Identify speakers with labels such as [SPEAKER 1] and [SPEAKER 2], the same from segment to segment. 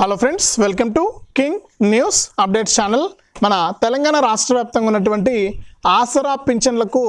[SPEAKER 1] Hello friends welcome to King News update channel మన తెలంగాణ రాష్ట్ర వ్యాప్తంగా ఉన్నటువంటి ఆసరా పింఛన్లకు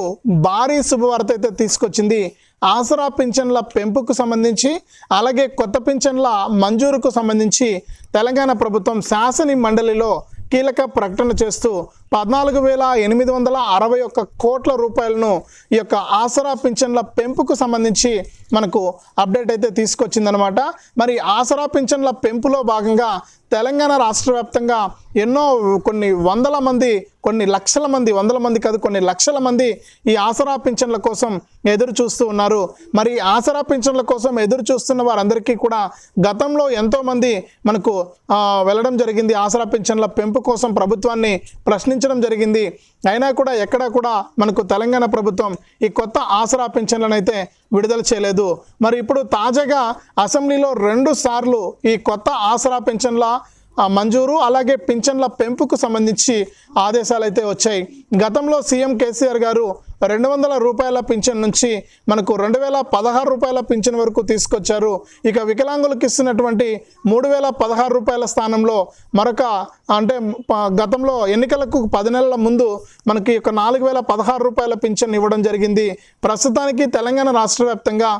[SPEAKER 1] భారీ శుభవార్త అయితే తీసుకొచ్చింది. ఆసరా పింఛన్ల పెంపుకు సంబంధించి అలాగే కొత్త పింఛన్ల మంజూరుకు సంబంధించి తెలంగాణ ప్రభుత్వం శాసని మండలిలో కీలక ప్రకటన చేస్తూ పద్నాలుగు వేల ఎనిమిది వందల అరవై ఒక్క కోట్ల రూపాయలను ఈ యొక్క ఆసరా పింఛన్ల పెంపుకు సంబంధించి మనకు అప్డేట్ అయితే తీసుకొచ్చిందనమాట మరి ఆసరా పింఛన్ల పెంపులో భాగంగా తెలంగాణ రాష్ట్ర వ్యాప్తంగా ఎన్నో కొన్ని వందల మంది కొన్ని లక్షల మంది వందల మంది కాదు కొన్ని లక్షల మంది ఈ ఆసరా పింఛన్ల కోసం ఎదురు చూస్తూ ఉన్నారు. మరి ఆసరా పింఛన్ల కోసం ఎదురు చూస్తున్న వారందరికీ కూడా గతంలో ఎంతోమంది మనకు వెళ్ళడం జరిగింది. ఆసరా పింఛన్ల పెంపు కోసం ప్రభుత్వాన్ని ప్రశ్నించడం జరిగింది. అయినా కూడా ఎక్కడా కూడా మనకు తెలంగాణ ప్రభుత్వం ఈ కొత్త ఆసరా పింఛన్లను అయితే విడుదల చేయలేదు. మరి ఇప్పుడు తాజాగా అసెంబ్లీలో రెండు సార్లు ఈ కొత్త ఆసరా పింఛన్ల మంజూరు అలాగే పింఛన్ల పెంపుకు సంబంధించి ఆదేశాలు అయితే వచ్చాయి. గతంలో సీఎం కేసీఆర్ గారు రెండు వందల రూపాయల పింఛన్ నుంచి మనకు రెండు వేల పదహారు రూపాయల పింఛన్ వరకు తీసుకొచ్చారు. ఇక వికలాంగులకు ఇస్తున్నటువంటి మూడు వేల పదహారు రూపాయల స్థానంలో మరొక అంటే గతంలో ఎన్నికలకు పది నెలల ముందు మనకి ఒక నాలుగు వేల పదహారు రూపాయల పింఛన్ ఇవ్వడం జరిగింది. ప్రస్తుతానికి తెలంగాణ రాష్ట్ర వ్యాప్తంగా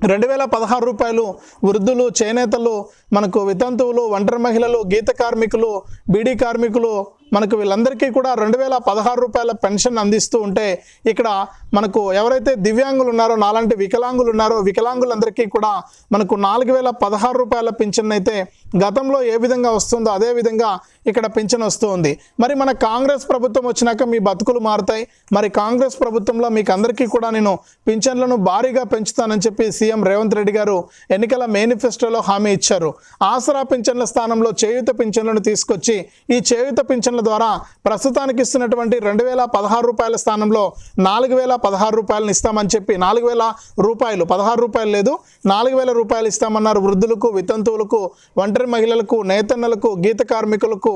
[SPEAKER 1] రెండు వేల పదహారు రూపాయలు వృద్ధులు చేనేతలు మనకు వితంతువులు ఒంటరి మహిళలు గీత కార్మికులు బీడీ కార్మికులు మనకు వీళ్ళందరికీ కూడా రెండు వేల పదహారు రూపాయల పెన్షన్ అందిస్తూ ఉంటే ఇక్కడ మనకు ఎవరైతే దివ్యాంగులు ఉన్నారో నాలాంటి వికలాంగులు ఉన్నారో వికలాంగులందరికీ కూడా మనకు నాలుగు వేల పదహారు రూపాయల పింఛన్ అయితే గతంలో ఏ విధంగా వస్తుందో అదే విధంగా ఇక్కడ పింఛన్ వస్తూ ఉంది. మరి మన కాంగ్రెస్ ప్రభుత్వం వచ్చినాక మీ బతుకులు మారుతాయి. మరి కాంగ్రెస్ ప్రభుత్వంలో మీకు అందరికీ కూడా నేను పింఛన్లను భారీగా పెంచుతానని చెప్పి సీఎం రేవంత్ రెడ్డి గారు ఎన్నికల మేనిఫెస్టోలో హామీ ఇచ్చారు. ఆసరా పింఛన్ల స్థానంలో చేయూత పింఛన్లను తీసుకొచ్చి ఈ చేయూత పింఛన్ల ద్వారా ప్రస్తుతానికి ఇస్తున్నటువంటి రెండు వేల పదహారు రూపాయల స్థానంలో నాలుగు వేల పదహారు రూపాయలను ఇస్తామని చెప్పి నాలుగు వేల రూపాయలు పదహారు రూపాయలు లేదు నాలుగు వేల రూపాయలు ఇస్తామన్నారు వృద్ధులకు వితంతువులకు ఒంటరి మహిళలకు నేతన్నలకు గీత కార్మికులకు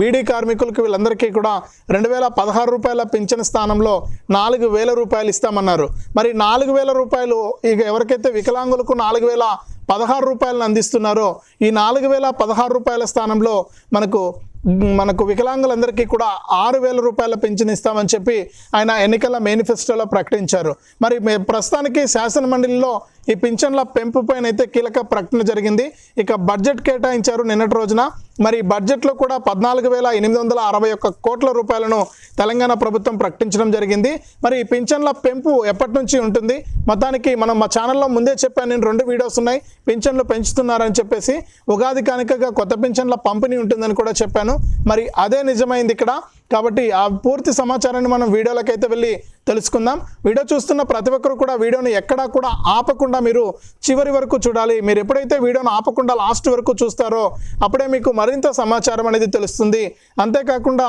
[SPEAKER 1] బీడీ కార్మికులకు వీళ్ళందరికీ కూడా రెండు వేల పదహారు రూపాయల పింఛన్ స్థానంలో నాలుగు వేల రూపాయలు ఇస్తామన్నారు. మరి నాలుగు వేల రూపాయలు ఇక ఎవరికైతే వికలాంగులకు నాలుగు వేల పదహారు రూపాయలను అందిస్తున్నారో ఈ నాలుగు వేల పదహారు రూపాయల స్థానంలో మనకు మనకు వికలాంగులందరికీ కూడా ఆరు వేల రూపాయల పెన్షన్ ఇస్తామని చెప్పి ఆయన ఎన్నికల మేనిఫెస్టోలో ప్రకటించారు. మరి ప్రస్తుతానికి శాసనమండలిలో ఈ పింఛన్ల పెంపు పైన అయితే కీలక ప్రకటన జరిగింది. ఇక బడ్జెట్ కేటాయించారు నిన్నటి రోజున. మరి బడ్జెట్లో కూడా పద్నాలుగు వేల ఎనిమిది వందల అరవై ఒక్క కోట్ల రూపాయలను తెలంగాణ ప్రభుత్వం ప్రకటించడం జరిగింది. మరి ఈ పింఛన్ల పెంపు ఎప్పటి నుంచి ఉంటుంది? మొత్తానికి మనం మా ఛానల్లో ముందే చెప్పాను నేను రెండు వీడియోస్ ఉన్నాయి. పింఛన్లు పెంచుతున్నారని చెప్పేసి. ఉగాది కానుకగా కొత్త పింఛన్ల పంపిణీ ఉంటుందని కూడా చెప్పాను. మరి అదే నిజమైంది ఇక్కడ. కాబట్టి ఆ పూర్తి సమాచారాన్ని మనం వీడియోలకైతే వెళ్ళి తెలుసుకుందాం. వీడియో చూస్తున్న ప్రతి ఒక్కరు కూడా వీడియోని ఎక్కడా కూడా ఆపకుండా మీరు చివరి వరకు చూడాలి. మీరు ఎప్పుడైతే వీడియోను ఆపకుండా లాస్ట్ వరకు చూస్తారో అప్పుడే మీకు మరింత సమాచారం అనేది తెలుస్తుంది. అంతేకాకుండా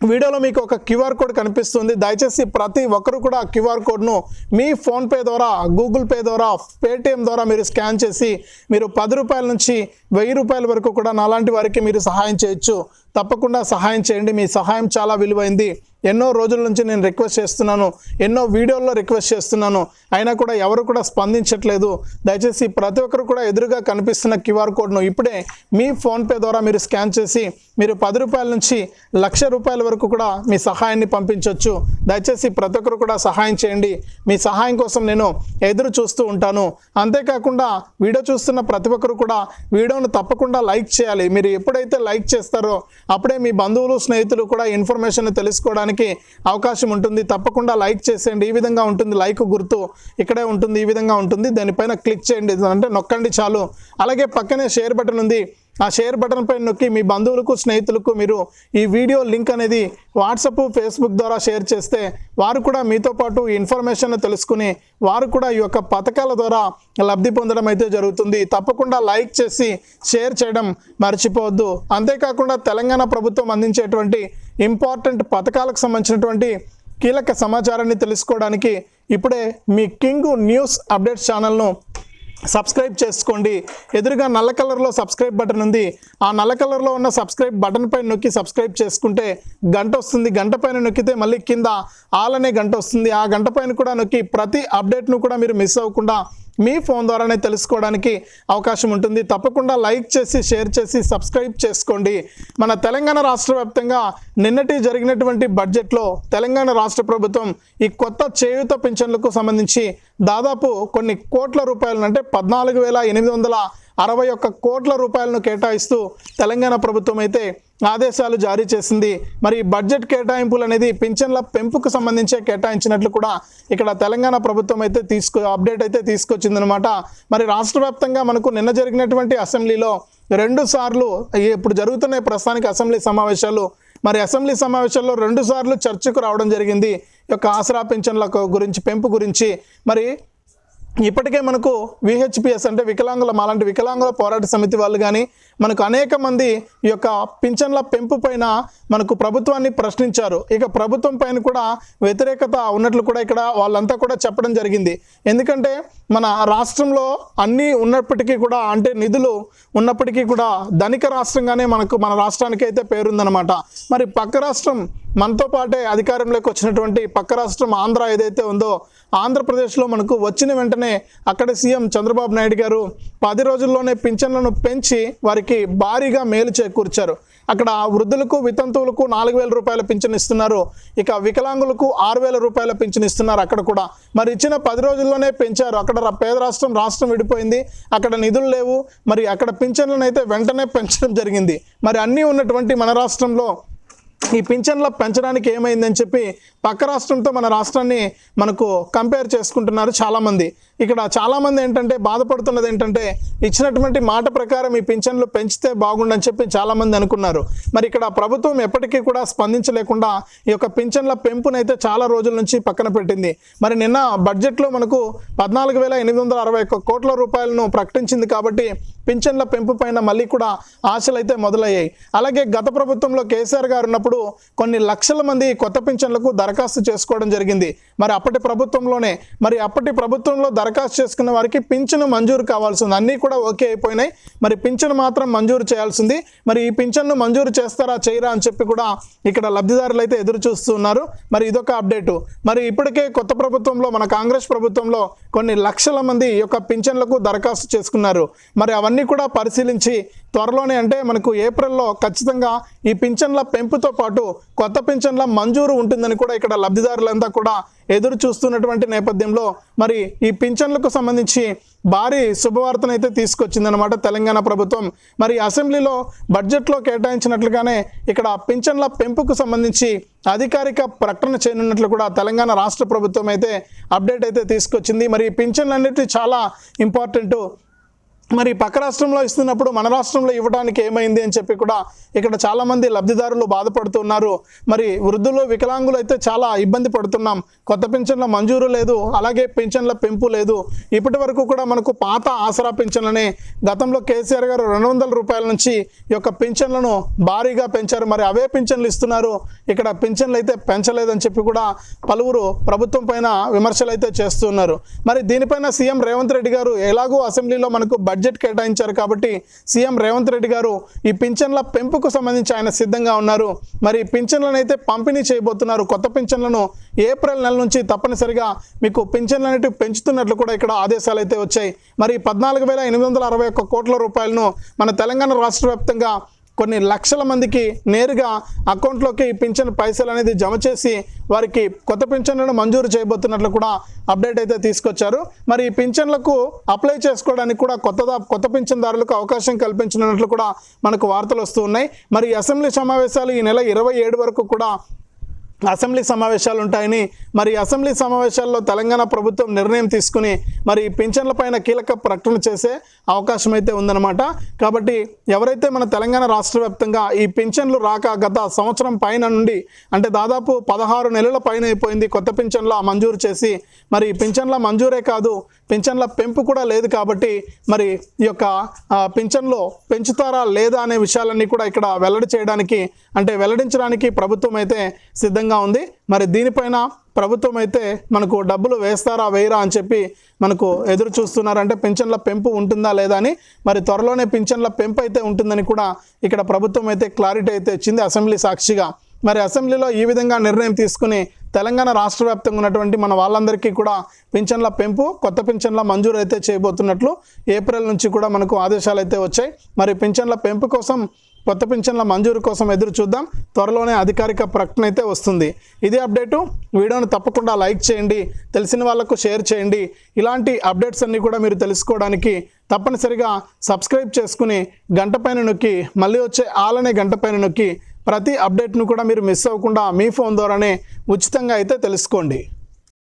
[SPEAKER 1] వీడియోలో మీకు ఒక క్యూఆర్ కోడ్ కనిపిస్తుంది. దయచేసి ప్రతి ఒక్కరు కూడా ఆ క్యూఆర్ కోడ్ను మీ ఫోన్పే ద్వారా గూగుల్ పే ద్వారా పేటిఎం ద్వారా మీరు స్కాన్ చేసి మీరు పది రూపాయల నుంచి వెయ్యి రూపాయల వరకు కూడా నాలాంటి వారికి మీరు సహాయం చేయొచ్చు. తప్పకుండా సహాయం చేయండి. మీ సహాయం చాలా విలువైంది. ఎన్నో రోజుల నుంచి నేను రిక్వెస్ట్ చేస్తున్నాను ఎన్నో వీడియోల్లో రిక్వెస్ట్ చేస్తున్నాను. అయినా కూడా ఎవరు కూడా స్పందించట్లేదు. దయచేసి ప్రతి ఒక్కరు కూడా ఎదురుగా కనిపిస్తున్న క్యూఆర్ కోడ్ను ఇప్పుడే మీ ఫోన్పే ద్వారా మీరు స్కాన్ చేసి మీరు పది రూపాయల నుంచి లక్ష రూపాయల వరకు కూడా మీ సహాయాన్ని పంపించవచ్చు దయచేసి ప్రతి ఒక్కరు కూడా సహాయం చేయండి. మీ సహాయం కోసం నేను ఎదురు చూస్తూ ఉంటాను. అంతేకాకుండా వీడియో చూస్తున్న ప్రతి ఒక్కరు కూడా వీడియోను తప్పకుండా లైక్ చేయాలి. మీరు ఎప్పుడైతే లైక్ చేస్తారో అప్పుడే మీ బంధువులు స్నేహితులు కూడా ఇన్ఫర్మేషన్ తెలుసుకోవడానికి అవకాశం ఉంటుంది. తప్పకుండా లైక్ చేసేయండి. ఈ విధంగా ఉంటుంది. లైక్ గుర్తు ఇక్కడే ఉంటుంది. ఈ విధంగా ఉంటుంది. దానిపైన క్లిక్ చేయండి. అంటే నొక్కండి చాలు. అలాగే పక్కనే షేర్ బటన్ ఉంది. ఆ షేర్ బటన్ పైన నొక్కి మీ బంధువులకు స్నేహితులకు మీరు ఈ వీడియో లింక్ అనేది వాట్సప్ ఫేస్బుక్ ద్వారా షేర్ చేస్తే వారు కూడా మీతో పాటు ఇన్ఫర్మేషన్ తెలుసుకుని వారు కూడా ఈ యొక్క పథకాల ద్వారా లబ్ధి పొందడం అయితే జరుగుతుంది. తప్పకుండా లైక్ చేసి షేర్ చేయడం మర్చిపోవద్దు. అంతేకాకుండా తెలంగాణ ప్రభుత్వం అందించేటువంటి ఇంపార్టెంట్ పథకాలకు సంబంధించినటువంటి కీలక సమాచారాన్ని తెలుసుకోవడానికి ఇప్పుడే మీ కింగ్ న్యూస్ అప్డేట్స్ ఛానల్ను సబ్స్క్రైబ్ చేసుకోండి. ఎదురుగా నల్ల కలర్లో సబ్స్క్రైబ్ బటన్ ఉంది. ఆ నల్ల కలర్లో ఉన్న సబ్స్క్రైబ్ బటన్ పైన నొక్కి సబ్స్క్రైబ్ చేసుకుంటే గంట వస్తుంది. గంట పైన నొక్కితే మళ్ళీ కింద ఆల్ అనే గంట వస్తుంది. ఆ గంట పైన కూడా నొక్కి ప్రతి అప్డేట్ను కూడా మీరు మిస్ అవ్వకుండా మీ ఫోన్ ద్వారానే తెలుసుకోవడానికి అవకాశం ఉంటుంది. తప్పకుండా లైక్ చేసి షేర్ చేసి సబ్స్క్రైబ్ చేసుకోండి. మన తెలంగాణ రాష్ట్ర వ్యాప్తంగా నిన్నటి జరిగినటువంటి బడ్జెట్లో తెలంగాణ రాష్ట్ర ప్రభుత్వం ఈ కొత్త చేయూత పింఛన్లకు సంబంధించి దాదాపు కొన్ని కోట్ల రూపాయలు అంటే పద్నాలుగు వేల ఎనిమిది వందల అరవై ఒక్క కోట్ల రూపాయలను కేటాయిస్తూ తెలంగాణ ప్రభుత్వం అయితే ఆదేశాలు జారీ చేసింది. మరి బడ్జెట్ కేటాయింపులు అనేది పింఛన్ల పెంపుకు సంబంధించే కేటాయించినట్లు కూడా ఇక్కడ తెలంగాణ ప్రభుత్వం అయితే తీసుకు అప్డేట్ అయితే తీసుకొచ్చిందనమాట మరి రాష్ట్ర వ్యాప్తంగా మనకు నిన్న జరిగినటువంటి అసెంబ్లీలో రెండు సార్లు ఇప్పుడు జరుగుతున్న ప్రస్తుతానికి అసెంబ్లీ సమావేశాలు మరి అసెంబ్లీ సమావేశాల్లో రెండు సార్లు చర్చకు రావడం జరిగింది. ఈ యొక్క ఆసరా పింఛన్ల గురించి పెంపు గురించి. మరి ఇప్పటికే మనకు విహెచ్పిఎస్ అంటే వికలాంగుల మాలాంటి వికలాంగుల పోరాట సమితి వాళ్ళు కానీ మనకు అనేక మంది ఈ యొక్క పింఛన్ల పెంపు పైన మనకు ప్రభుత్వాన్ని ప్రశ్నించారు. ఇక ప్రభుత్వం పైన కూడా వ్యతిరేకత ఉన్నట్లు కూడా ఇక్కడ వాళ్ళంతా కూడా చెప్పడం జరిగింది. ఎందుకంటే మన రాష్ట్రంలో అన్నీ ఉన్నప్పటికీ కూడా అంటే నిధులు ఉన్నప్పటికీ కూడా ధనిక రాష్ట్రంగానే మనకు మన రాష్ట్రానికి అయితే పేరుందనమాట మరి పక్క రాష్ట్రం మనతో పాటే అధికారంలోకి వచ్చినటువంటి పక్క రాష్ట్రం ఆంధ్ర ఏదైతే ఉందో ఆంధ్రప్రదేశ్లో మనకు వచ్చిన వెంటనే అక్కడ సీఎం చంద్రబాబు నాయుడు గారు పది రోజుల్లోనే పింఛన్లను పెంచి వారికి భారీగా మేలు చేకూర్చారు. అక్కడ వృద్ధులకు వితంతువులకు నాలుగు వేల రూపాయల పింఛన్ ఇస్తున్నారు. ఇక వికలాంగులకు ఆరు వేల రూపాయల పింఛన్ ఇస్తున్నారు అక్కడ కూడా. మరి ఇచ్చిన పది రోజుల్లోనే పెంచారు. అక్కడ పేద రాష్ట్రం రాష్ట్రం విడిపోయింది. అక్కడ నిధులు లేవు. మరి అక్కడ పింఛన్లను అయితే వెంటనే పెంచడం జరిగింది. మరి అన్నీ ఉన్నటువంటి మన రాష్ట్రంలో ఈ పింఛన్ల పెంచడానికి ఏమైందని చెప్పి పక్క రాష్ట్రంతో మన రాష్ట్రాన్ని మనకు కంపేర్ చేసుకుంటున్నారు చాలామంది. ఇక్కడ చాలామంది ఏంటంటే బాధపడుతున్నది ఏంటంటే ఇచ్చినటువంటి మాట ప్రకారం ఈ పింఛన్లు పెంచితే బాగుండని చెప్పి చాలామంది అనుకున్నారు. మరి ఇక్కడ ప్రభుత్వం ఎప్పటికీ కూడా స్పందించలేకుండా ఈ యొక్క పింఛన్ల పెంపునైతే చాలా రోజుల నుంచి పక్కన పెట్టింది. మరి నిన్న బడ్జెట్లో మనకు పద్నాలుగు వేల ఎనిమిది వందల అరవై ఒక్క కోట్ల రూపాయలను ప్రకటించింది కాబట్టి పింఛన్ల పెంపు పైన మళ్ళీ కూడా ఆశలు అయితే మొదలయ్యాయి. అలాగే గత ప్రభుత్వంలో కేసీఆర్ గారు ఉన్నప్పుడు కొన్ని లక్షల మంది కొత్త పింఛన్లకు దరఖాస్తు చేసుకోవడం జరిగింది. మరి అప్పటి ప్రభుత్వంలోనే మరి అప్పటి ప్రభుత్వంలో దరఖాస్తు చేసుకున్న వారికి పింఛను మంజూరు కావాల్సి ఉంది అన్నీ కూడా ఓకే అయిపోయినాయి. మరి పింఛను మాత్రం మంజూరు చేయాల్సింది. మరి ఈ పింఛన్ను మంజూరు చేస్తారా చేయరా అని చెప్పి కూడా ఇక్కడ లబ్ధిదారులు అయితే ఎదురు చూస్తున్నారు మరి ఇదొక అప్డేటు. మరి ఇప్పటికే కొత్త ప్రభుత్వంలో మన కాంగ్రెస్ ప్రభుత్వంలో కొన్ని లక్షల మంది యొక్క పింఛన్లకు దరఖాస్తు చేసుకున్నారు. మరి అవన్నీ కూడా పరిశీలించి త్వరలోనే అంటే మనకు ఏప్రిల్లో ఖచ్చితంగా ఈ పింఛన్ల పెంపుతో పాటు కొత్త పింఛన్ల మంజూరు ఉంటుందని కూడా ఇక్కడ లబ్ధిదారులంతా కూడా ఎదురు చూస్తున్నటువంటి నేపథ్యంలో మరి ఈ పింఛన్లకు సంబంధించి భారీ శుభవార్తనైతే తీసుకొచ్చిందనమాట తెలంగాణ ప్రభుత్వం. మరి అసెంబ్లీలో బడ్జెట్లో కేటాయించినట్లుగానే ఇక్కడ పింఛన్ల పెంపుకు సంబంధించి అధికారిక ప్రకటన చేయనున్నట్లు కూడా తెలంగాణ రాష్ట్ర ప్రభుత్వం అయితే అప్డేట్ అయితే తీసుకొచ్చింది. మరి పింఛన్లన్నిటి పింఛన్లు చాలా ఇంపార్టెంట్. మరి పక్క రాష్ట్రంలో ఇస్తున్నప్పుడు మన రాష్ట్రంలో ఇవ్వడానికి ఏమైంది అని చెప్పి కూడా ఇక్కడ చాలామంది లబ్ధిదారులు బాధపడుతున్నారు. మరి వృద్ధులు వికలాంగులు అయితే చాలా ఇబ్బంది పడుతున్నాం. కొత్త పింఛన్ల మంజూరు లేదు అలాగే పింఛన్ల పెంపు లేదు. ఇప్పటి వరకు కూడా మనకు పాత ఆసరా పింఛన్లనే గతంలో కేసీఆర్ గారు రెండు వందల రూపాయల నుంచి ఈ యొక్క పింఛన్లను భారీగా పెంచారు. మరి అవే పింఛన్లు ఇస్తున్నారు. ఇక్కడ పింఛన్లు అయితే పెంచలేదని చెప్పి కూడా పలువురు ప్రభుత్వం పైన విమర్శలు అయితే చేస్తున్నారు. మరి దీనిపైన సీఎం రేవంత్ రెడ్డి గారు ఎలాగో అసెంబ్లీలో మనకు బడ్జెట్ బడ్జెట్ కేటాయించారు కాబట్టి సీఎం రేవంత్ రెడ్డి గారు ఈ పింఛన్ల పెంపుకు సంబంధించి ఆయన సిద్ధంగా ఉన్నారు. మరి పింఛన్లను అయితే పంపిణీ చేయబోతున్నారు. కొత్త పింఛన్లను ఏప్రిల్ నెల నుంచి తప్పనిసరిగా మీకు పింఛన్లు అనేటివి పెంచుతున్నట్లు కూడా ఇక్కడ ఆదేశాలు అయితే వచ్చాయి. మరి పద్నాలుగు వేల ఎనిమిది వందల అరవై ఒక్క కోట్ల రూపాయలను మన తెలంగాణ రాష్ట్ర వ్యాప్తంగా కొన్ని లక్షల మందికి నేరుగా అకౌంట్లోకి పింఛన్ పైసలు అనేది జమ చేసి వారికి కొత్త పింఛన్లను మంజూరు చేయబోతున్నట్లు కూడా అప్డేట్ అయితే తీసుకొచ్చారు. మరి ఈ పింఛన్లకు అప్లై చేసుకోవడానికి కూడా కొత్త కొత్త పింఛన్దారులకు అవకాశం కల్పించనున్నట్లు కూడా మనకు వార్తలు వస్తూ ఉన్నాయి. మరి అసెంబ్లీ సమావేశాలు ఈ నెల ఇరవై ఏడు వరకు కూడా అసెంబ్లీ సమావేశాలు ఉంటాయని మరి అసెంబ్లీ సమావేశాల్లో తెలంగాణ ప్రభుత్వం నిర్ణయం తీసుకుని మరి పింఛన్లపైన పింఛన్ల పైన కీలక ప్రకటన చేసే అవకాశం అయితే ఉందన్నమాట. కాబట్టి ఎవరైతే మన తెలంగాణ రాష్ట్ర వ్యాప్తంగా ఈ పింఛన్లు రాక గత సంవత్సరం పైన నుండి అంటే దాదాపు పదహారు నెలల పైన అయిపోయింది కొత్త పింఛన్ల మంజూరు చేసి మరి పింఛన్ల మంజూరే కాదు పింఛన్ల పెంపు కూడా లేదు కాబట్టి మరి ఈ యొక్క పింఛన్లో పింఛన్లు పెంచుతారా లేదా అనే విషయాలన్నీ కూడా ఇక్కడ వెల్లడి చేయడానికి అంటే వెల్లడించడానికి ప్రభుత్వం అయితే సిద్ధంగా ఉంది. మరి దీనిపైన ప్రభుత్వం అయితే మనకు డబ్బులు వేస్తారా వేయరా అని చెప్పి మనకు ఎదురు చూస్తున్నారంటే పింఛన్ల పెంపు ఉంటుందా లేదా అని మరి త్వరలోనే పింఛన్ల పెంపు అయితే ఉంటుందని కూడా ఇక్కడ ప్రభుత్వం అయితే క్లారిటీ అయితే ఇచ్చింది అసెంబ్లీ సాక్షిగా. మరి అసెంబ్లీలో ఈ విధంగా నిర్ణయం తీసుకుని తెలంగాణ రాష్ట్ర వ్యాప్తంగా ఉన్నటువంటి మన వాళ్ళందరికీ కూడా పింఛన్ల పెంపు కొత్త పింఛన్ల మంజూరు అయితే చేయబోతున్నట్లు ఏప్రిల్ నుంచి కూడా మనకు ఆదేశాలు అయితే వచ్చాయి. మరి పింఛన్ల పెంపు కోసం కొత్త పింఛన్ల మంజూరు కోసం ఎదురు చూద్దాం. త్వరలోనే అధికారిక ప్రకటన అయితే వస్తుంది. ఇదే అప్డేటు. వీడియోను తప్పకుండా లైక్ చేయండి. తెలిసిన వాళ్ళకు షేర్ చేయండి. ఇలాంటి అప్డేట్స్ అన్నీ కూడా మీరు తెలుసుకోవడానికి తప్పనిసరిగా సబ్స్క్రైబ్ చేసుకుని గంట పైన నొక్కి మళ్ళీ వచ్చే ఆలనే గంట పైన నొక్కి ప్రతి అప్డేట్ను కూడా మీరు మిస్ అవ్వకుండా మీ ఫోన్ ద్వారానే ఉచితంగా అయితే తెలుసుకోండి.